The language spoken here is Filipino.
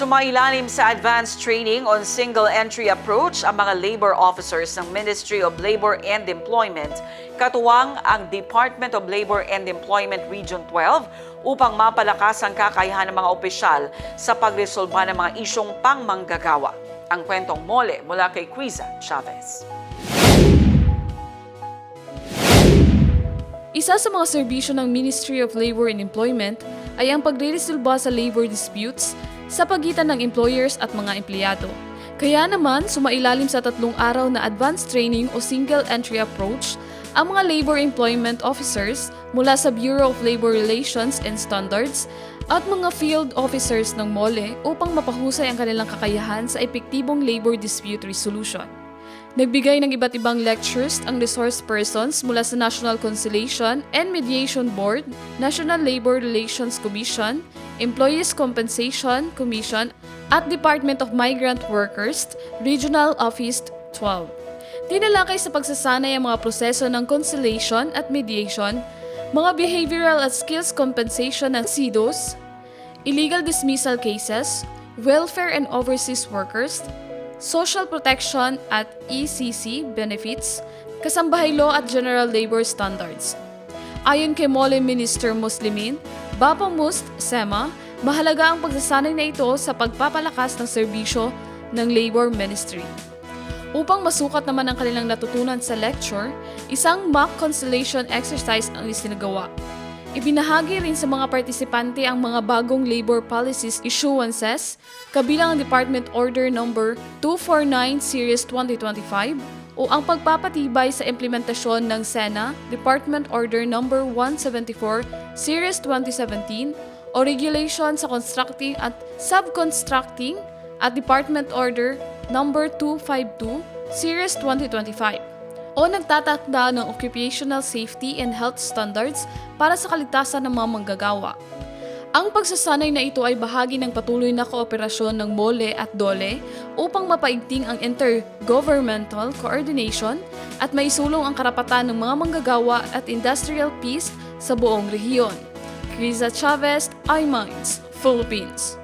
Sumailalim sa advanced training on single entry approach ang mga labor officers ng Ministry of Labor and Employment, katuwang ang Department of Labor and Employment Region 12 upang mapalakas ang kakayahan ng mga opisyal sa pagresolba ng mga isyong pangmanggagawa. Ang kwentong mole mula kay Quiza Chavez. Isa sa mga serbisyo ng Ministry of Labor and Employment ay ang pagre-resolba sa labor disputes sa pagitan ng employers at mga empleyado. Kaya naman, sumailalim sa tatlong araw na advanced training o single entry approach ang mga labor employment officers mula sa Bureau of Labor Relations and Standards at mga field officers ng MOLE upang mapahusay ang kanilang kakayahan sa epektibong labor dispute resolution. Nagbigay ng iba't ibang lectures ang resource persons mula sa National Conciliation and Mediation Board, National Labor Relations Commission, Employees Compensation Commission, at Department of Migrant Workers, Regional Office 12. Tinalakay sa pagsasanay ang mga proseso ng conciliation at mediation, mga behavioral at skills compensation ng CDOS, illegal dismissal cases, welfare and overseas workers, social protection at ECC benefits, kasambahay law at general labor standards. Ayon kay Mole Minister Muslimin, Bapa Must Sema, mahalaga ang pagsasanay na ito sa pagpapalakas ng serbisyo ng Labor Ministry. Upang masukat naman ang kanilang natutunan sa lecture, isang mock conciliation exercise ang isinagawa. Ibinahagi rin sa mga partisipante ang mga bagong labor policies issuances, kabilang ang Department Order No. 249 Series 2025 o ang pagpapatibay sa implementasyon ng SENA Department Order No. 174 Series 2017 o regulation sa constructing at subcontracting at Department Order No. 252 Series 2025 o nagtatakda ng occupational safety and health standards para sa kaligtasan ng mga manggagawa. Ang pagsasanay na ito ay bahagi ng patuloy na kooperasyon ng MOLE at DOLE upang mapaigting ang intergovernmental coordination at maisulong ang karapatan ng mga manggagawa at industrial peace sa buong rehiyon. Criza Chavez, iMinds, Philippines.